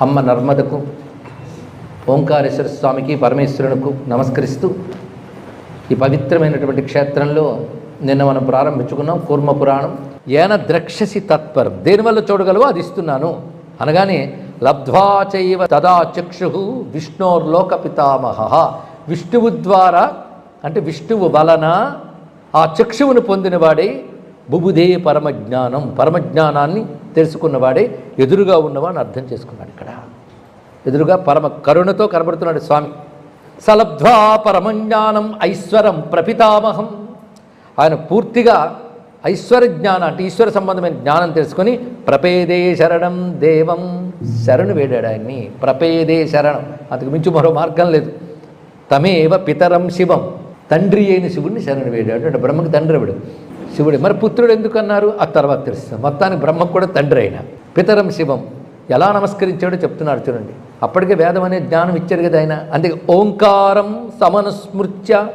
అమ్మ నర్మదకు ఓంకారేశ్వర స్వామికి పరమేశ్వరునికి నమస్కరిస్తూ ఈ పవిత్రమైనటువంటి క్షేత్రంలో నిన్న మనం ప్రారంభించుకున్నాం కూర్మ పురాణం. ఏన ద్రక్షసి తత్పరం. దేనివల్ల చూడగలవో అది ఇస్తున్నాను. అనగానే లబ్ధ్వాచైవ తదా చక్షు విష్ణోర్లోక పితామహ. విష్ణువు ద్వారా అంటే విష్ణువు వలన ఆ చక్షువును పొందినవాడే బుబుదే పరమజ్ఞానం. పరమజ్ఞానాన్ని తెలుసుకున్నవాడే ఎదురుగా ఉన్నవాడిని అర్థం చేసుకున్నాడు ఇక్కడ. ఎదురుగా పరమ కరుణతో కనబడుతున్నాడు స్వామి. సలబ్ధ్వా పరమజ్ఞానం ఐశ్వరం ప్రపితామహం. ఆయన పూర్తిగా ఐశ్వర జ్ఞానం అంటే ఈశ్వర సంబంధమైన జ్ఞానం తెలుసుకొని ప్రపేదే శరణం దేవం శరణు వేడాడు ఆయన్ని. ప్రపేదే శరణం. అంతకు మించి మరో మార్గం లేదు. తమేవ పితరం శివం. తండ్రి అయిన శివుడిని శరణు వేడాడు. అంటే బ్రహ్మకి తండ్రి శివుడే. మరి పుత్రుడు ఎందుకన్నారు? ఆ తర్వాత తెలుస్తుంది. మొత్తానికి బ్రహ్మ కూడా తండ్రి అయిన. పితరం శివం. ఎలా నమస్కరించాడో చెప్తున్నాడు చూడండి. అప్పటికే వేదం అనే జ్ఞానం ఇచ్చారు కదా ఆయన. అందుకే ఓంకారం సమనుస్మృత్య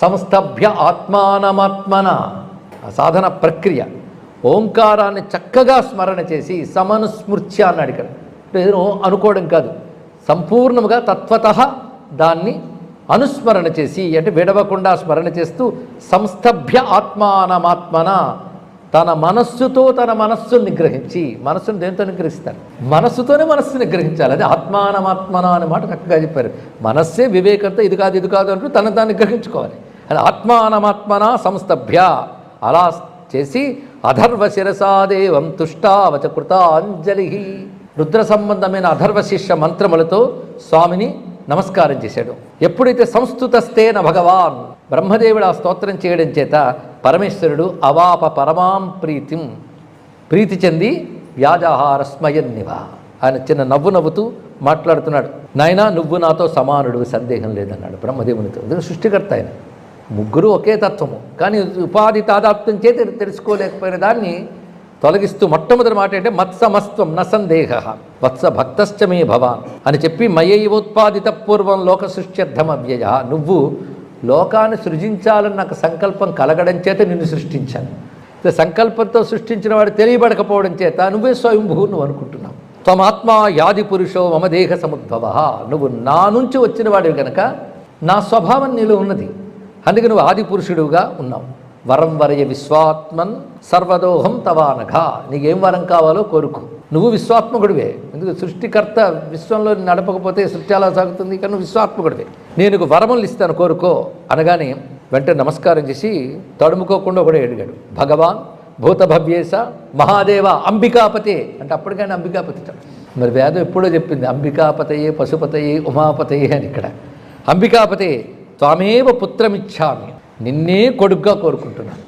సంస్థభ్య ఆత్మానమాత్మన. సాధన ప్రక్రియ. ఓంకారాన్ని చక్కగా స్మరణ చేసి సమనుస్మృత్య అన్నాడు ఇక్కడ ఏదో అనుకోవడం కాదు. సంపూర్ణముగా తత్వత దాన్ని అనుస్మరణ చేసి అంటే విడవకుండా స్మరణ చేస్తూ సంస్థభ్య ఆత్మానమాత్మన తన మనస్సుతో తన మనస్సును నిగ్రహించి మనస్సును దేంతో నిగ్రహిస్తారు? మనస్సుతోనే మనస్సు నిగ్రహించాలి. అదే ఆత్మానమాత్మన అనే మాట చక్కగా చెప్పారు. మనస్సే వివేకంతో ఇది కాదు ఇది కాదు అంటూ తన దాన్ని నిగ్రహించుకోవాలి. అది ఆత్మానమాత్మన సంస్థభ్య అలా చేసి అధర్వ శిరసాదేవం తుష్టావచ కృతాంజలి రుద్ర సంబంధమైన అధర్వ శిష్య మంత్రములతో స్వామిని నమస్కారం చేశాడు. ఎప్పుడైతే సంస్థుతస్తేన భగవాన్ బ్రహ్మదేవుడు ఆ స్తోత్రం చేయడం చేత పరమేశ్వరుడు అవాప పరమాం ప్రీతిం ప్రీతి చెంది వ్యాజాహార స్మయన్నివ ఆయన చిన్న నవ్వు నవ్వుతూ మాట్లాడుతున్నాడు. నాయనా నువ్వు నాతో సమానుడు సందేహం లేదన్నాడు బ్రహ్మదేవునితో. సృష్టికర్త ఆయన. ముగ్గురు ఒకే తత్వము. కానీ ఉపాధి తాదాత్మ్యం చేతి తెలుసుకోలేకపోయిన దాన్ని తొలగిస్తూ మొట్టమొదటి మాట అంటే మత్సమస్త్వం న సందేహ వత్స భక్తశ్చ మే భవాన్ అని చెప్పి మయైవోత్పాదిత పూర్వం లోక సృష్ట్యర్థం అవ్యయ నువ్వు లోకాన్ని సృజించాలని నాకు సంకల్పం కలగడం చేత నిన్ను సృష్టించాను. సంకల్పంతో సృష్టించిన వాడు తెలియబడకపోవడం చేత నువ్వే స్వయంభూ నువ్వు అనుకుంటున్నావు. త్వమాత్మా యాది పురుషో మమ దేహ సముద్భవ. నువ్వు నా నుంచి వచ్చిన వాడివి కనుక నా స్వభావం నీలో ఉన్నది. అందుకే నువ్వు ఆది పురుషుడుగా ఉన్నావు. వరం వరయ విశ్వాత్మన్ సర్వదోహం తవానఘ. నీకేం వరం కావాలో కోరుకో. నువ్వు విశ్వాత్మకుడివే. ఎందుకు? సృష్టికర్త విశ్వంలో నడపకపోతే సృష్టి అలా సాగుతుంది కానీ నువ్వు విశ్వాత్మకుడివే. నేను నీకు వరములు ఇస్తాను కోరుకో అనగానే వెంటనే నమస్కారం చేసి తడుముకోకుండా కూడా అడిగాడు భగవాన్ భూతభవ్యేశ మహాదేవ అంబికాపతే అంటే అప్పటికైనా అంబికాపతి మరి వేదం ఎప్పుడో చెప్పింది అంబికాపతయే పశుపతయే ఉమాపతయే అని ఇక్కడ. అంబికాపతే త్వమేవ పుత్రమిచ్చామి. నిన్నే కొడుగ్గా కోరుకుంటున్నాను.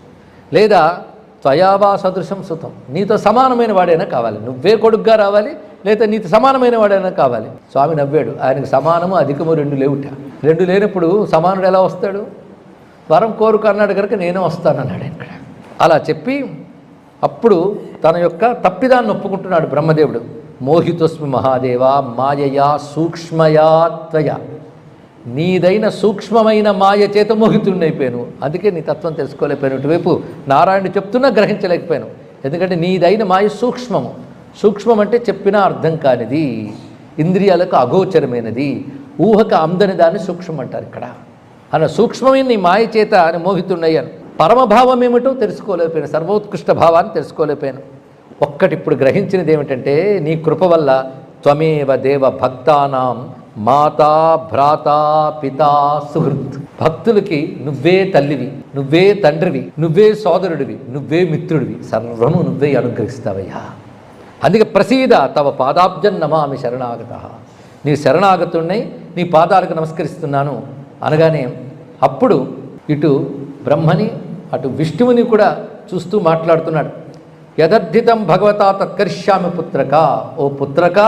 లేదా త్వయావా సదృశం సుతం. నీతో సమానమైన వాడైనా కావాలి. నువ్వే కొడుగ్గా రావాలి లేదా నీతో సమానమైన వాడైనా కావాలి. స్వామి నవ్వాడు. ఆయనకు సమానము అధికము రెండు లేవుట. రెండు లేనప్పుడు సమానుడు ఎలా వస్తాడు? వరం కోరుకు అన్నాడు కనుక నేనే వస్తానన్నాడు ఇక్కడ. అలా చెప్పి అప్పుడు తన యొక్క తప్పిదాన్ని ఒప్పుకుంటున్నాడు బ్రహ్మదేవుడు. మోహితోస్మి మహాదేవ మాయయా సూక్ష్మయా త్వయ. నీదైన సూక్ష్మమైన మాయ చేత మోహితుండైపోయాను అందుకే నీ తత్వం తెలుసుకోలేకపోయాను. ఇటువైపు నారాయణుడు చెప్తున్నా గ్రహించలేకపోయాను. ఎందుకంటే నీదైన మాయ సూక్ష్మము. సూక్ష్మం అంటే చెప్పినా అర్థం కానిది. ఇంద్రియాలకు అగోచరమైనది. ఊహకు అందని దాన్ని సూక్ష్మం అంటారు ఇక్కడ. అన్న సూక్ష్మమైన నీ మాయ చేత అని మోహితుండయ్యాను పరమభావం ఏమిటో తెలుసుకోలేకపోయాను. సర్వోత్కృష్ట భావాన్ని తెలుసుకోలేకపోయాను. ఒక్కటి ఇప్పుడు గ్రహించినది ఏమిటంటే నీ కృప వల్ల త్వమేవ దేవ భక్తానాం మాతా భ్రాత పితా సుహృత్. భక్తులకి నువ్వే తల్లివి నువ్వే తండ్రివి నువ్వే సోదరుడివి నువ్వే మిత్రుడివి. సర్వము నువ్వే అనుగ్రహిస్తావయ్యా. అందుకే ప్రసీద తవ పాదాబ్జం నమామి శరణాగత. నీ శరణాగతుడినై నీ పాదాలకు నమస్కరిస్తున్నాను అనగానే అప్పుడు ఇటు బ్రహ్మని అటు విష్ణువుని కూడా చూస్తూ మాట్లాడుతున్నాడు. యథర్థితం భగవతా తత్కరిష్యామి పుత్రక. ఓ పుత్రక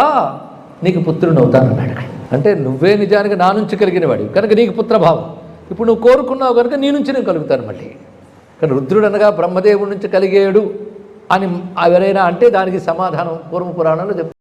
నీకు పుత్రుడు అవుతానన్నాడు అక్కడ. అంటే నువ్వే నిజానికి నా నుంచి కలిగిన వాడివి కనుక నీకు పుత్రభావం. ఇప్పుడు నువ్వు కోరుకున్నావు కనుక నీ నుంచి నేను కలుగుతాను మళ్ళీ. కానీ రుద్రుడు అనగా బ్రహ్మదేవుడి నుంచి కలిగేడు అని ఎవరైనా అంటే దానికి సమాధానం పూర్వ పురాణంలో చెప్తారు.